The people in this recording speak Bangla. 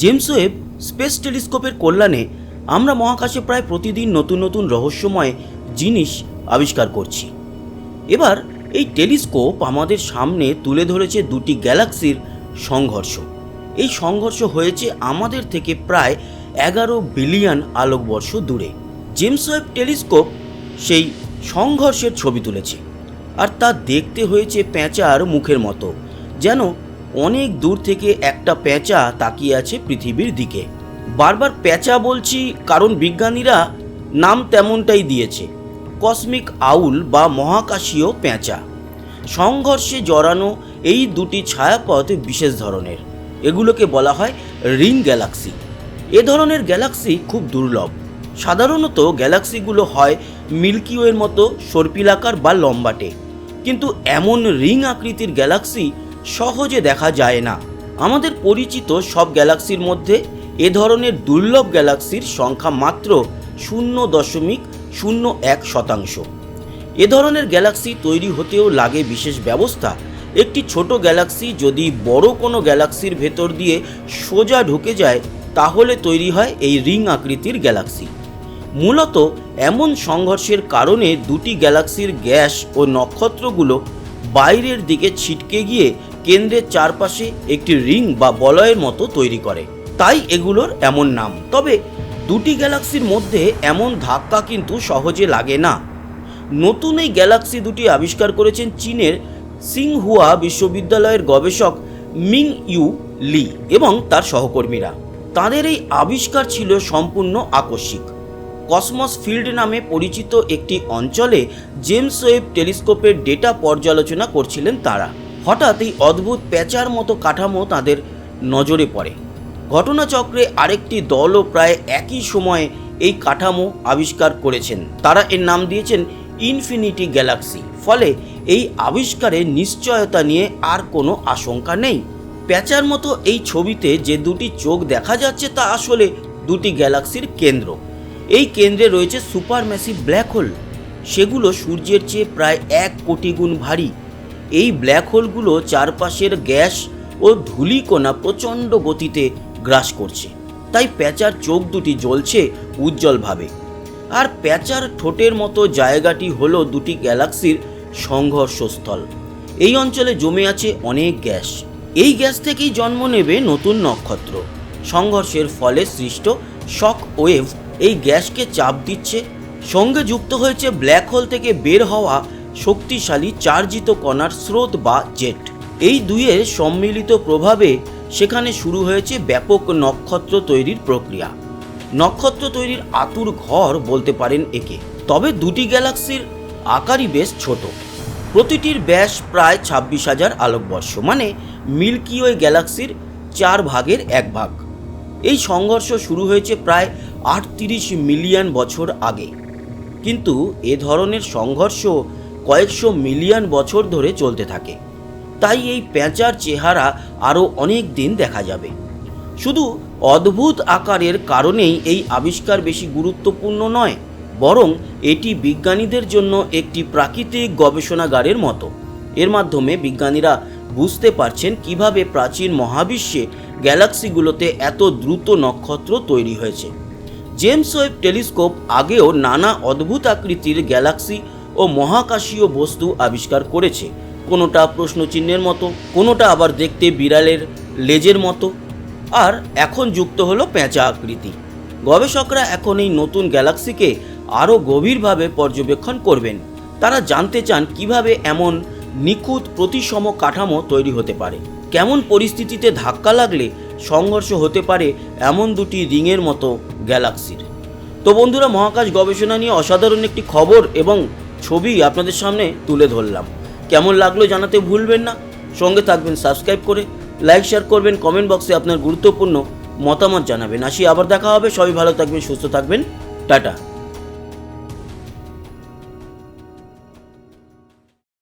জেমস ওয়েব স্পেস টেলিস্কোপের কল্যাণে আমরা মহাকাশে প্রায় প্রতিদিন নতুন নতুন রহস্যময় জিনিস আবিষ্কার করছি। এবার এই টেলিস্কোপ আমাদের সামনে তুলে ধরেছে দুটি গ্যালাক্সির সংঘর্ষ। এই সংঘর্ষ হয়েছে আমাদের থেকে প্রায় এগারো বিলিয়ন আলোকবর্ষ দূরে। জেমস ওয়েব টেলিস্কোপ সেই সংঘর্ষের ছবি তুলেছে। আর তা দেখতে হয়েছে পেঁচার মুখের মতো, যেন অনেক দূর থেকে একটা পেঁচা তাকিয়ে আছে পৃথিবীর দিকে। বারবার পেঁচা বলছি, কারণ বিজ্ঞানীরা নাম তেমনটাই দিয়েছে, কসমিক আউল বা মহাকাশীয় পেঁচা সংঘর্ষে জড়ানো এই দুটি ছায়াপথ বিশেষ ধরনের। এগুলোকে বলা হয় রিং গ্যালাক্সি। এ ধরনের গ্যালাক্সি খুব দুর্লভ। সাধারণত গ্যালাক্সিগুলো হয় মিল্কিওয়ের মতো সর্পিলাকার বা লম্বাটে। কিন্তু এমন রিং আকৃতির গ্যালাক্সি সহজে দেখা যায় না। আমাদের পরিচিত সব গ্যালাক্সির মধ্যে এ ধরনের দুর্লভ গ্যালাক্সির সংখ্যা মাত্র শূন্য দশমিক শূন্য এক শতাংশ। এ ধরনের গ্যালাক্সি তৈরি হতেও লাগে বিশেষ ব্যবস্থা। একটি ছোট গ্যালাক্সি যদি বড় কোনো গ্যালাক্সির ভেতর দিয়ে সোজা ঢুকে যায়, তাহলে তৈরি হয় এই রিং আকৃতির গ্যালাক্সি। মূলত এমন সংঘর্ষের কারণে দুটি গ্যালাক্সির গ্যাস ও নক্ষত্রগুলো বাইরের দিকে ছিটকে গিয়ে কেন্দ্রের চারপাশে একটি রিং বা বলয়ের মতো তৈরি করে। তাই এগুলোর এমন নাম। তবে দুটি গ্যালাক্সির মধ্যে এমন ধাক্কা কিন্তু সহজে লাগে না। নতুন এই গ্যালাক্সি দুটি আবিষ্কার করেছেন চীনের সিংহুয়া বিশ্ববিদ্যালয়ের গবেষক মিং ইউ লি এবং তার সহকর্মীরা। তাদের এই আবিষ্কার ছিল সম্পূর্ণ আকস্মিক। কসমস ফিল্ড নামে পরিচিত একটি অঞ্চলে জেমস ওয়েব টেলিস্কোপের ডেটা পর্যালোচনা করছিলেন তারা। হঠাৎ এই অদ্ভুত প্যাঁচার মতো কাঠামো তাদের নজরে পড়ে। ঘটনাচক্রে আরেকটি দলও প্রায় একই সময়ে এই কাঠামো আবিষ্কার করেছেন। তারা এর নাম দিয়েছেন ইনফিনিটি গ্যালাক্সি। ফলে এই আবিষ্কারের নিশ্চয়তা নিয়ে আর কোনো আশঙ্কা নেই। প্যাঁচার মতো এই ছবিতে যে দুটি চোখ দেখা যাচ্ছে তা আসলে দুটি গ্যালাক্সির কেন্দ্র। এই কেন্দ্রে রয়েছে সুপার ম্যাসিভ ব্ল্যাক হোল। সেগুলো সূর্যের চেয়ে প্রায় এক কোটি গুণ ভারী। এই ব্ল্যাক হোলগুলো চারপাশের গ্যাস ও ধূলিকণা প্রচণ্ড গতিতে গ্রাস করছে। তাই প্যাঁচার চোখ দুটি জ্বলছে উজ্জ্বলভাবে। আর প্যাঁচার ঠোঁটের মতো জায়গাটি হলো দুটি গ্যালাক্সির সংঘর্ষস্থল। এই অঞ্চলে জমে আছে অনেক গ্যাস। এই গ্যাস থেকেই জন্ম নেবে নতুন নক্ষত্র। সংঘর্ষের ফলে সৃষ্ট শক ওয়েভ এই গ্যাসকে চাপ দিচ্ছে। সঙ্গে যুক্ত হয়েছে ব্ল্যাক হোল থেকে বের হওয়া শক্তিশালী চার্জিত কণার স্রোত বা জেট। এই দুইয়ের সম্মিলিত প্রভাবে সেখানে শুরু হয়েছে ব্যাপক নক্ষত্র তৈরির প্রক্রিয়া। নক্ষত্র তৈরির আতুর ঘর বলতে পারেন একে। তবে দুটি গ্যালাক্সির আকারই বেশ ছোট। প্রতিটির ব্যাস প্রায় ছাব্বিশ হাজার আলোকবর্ষ মানে মিল্কি ওয়ে গ্যালাক্সির চার ভাগের এক ভাগ। এই সংঘর্ষ শুরু হয়েছে প্রায় আটত্রিশ মিলিয়ন বছর আগে। কিন্তু এ ধরনের সংঘর্ষ কয়েকশো মিলিয়ন বছর ধরে চলতে থাকে। তাই এই প্যাঁচার চেহারা আরও অনেক দিন দেখা যাবে। শুধু অদ্ভুত আকারের কারণেই এই আবিষ্কার বেশি গুরুত্বপূর্ণ নয়, বরং এটি বিজ্ঞানীদের জন্য একটি প্রাকৃতিক গবেষণাগারের মতো। এর মাধ্যমে বিজ্ঞানীরা বুঝতে পারছেন কীভাবে প্রাচীন মহাবিশ্বে গ্যালাক্সিগুলোতে এত দ্রুত নক্ষত্র তৈরি হয়েছে। জেমস ওয়েব টেলিস্কোপ আগেও নানা অদ্ভুত আকৃতির গ্যালাক্সি ও মহাকাশীয় বস্তু আবিষ্কার করেছে। কোনোটা প্রশ্নচিহ্নের মতো, কোনোটা আবার দেখতে বিড়ালের লেজের মতো। আর এখন যুক্ত হলো পেঁচা আকৃতি। গবেষকরা এখন এই নতুন গ্যালাক্সিকে আরও গভীরভাবে পর্যবেক্ষণ করবেন। তারা জানতে চান কীভাবে এমন নিখুঁত প্রতিসম কাঠামো তৈরি হতে পারে। কেমন পরিস্থিতিতে ধাক্কা লাগলে সংঘর্ষ হতে পারে এমন দুটি রিংয়ের মতো গ্যালাক্সির। তো বন্ধুরা, মহাকাশ গবেষণা নিয়ে অসাধারণ একটি খবর এবং ছবি আপনাদের সামনে তুলে ধরলাম। কেমন লাগল জানাতে ভুলবেন না। সঙ্গে থাকবেন সাবস্ক্রাইব করে লাইক শেয়ার করবেন কমেন্ট বক্সে আপনার গুরুত্বপূর্ণ মতামত জানাবেন। আসি আবার দেখা হবে। সবাই ভালো থাকবেন, সুস্থ থাকবেন। টাটা।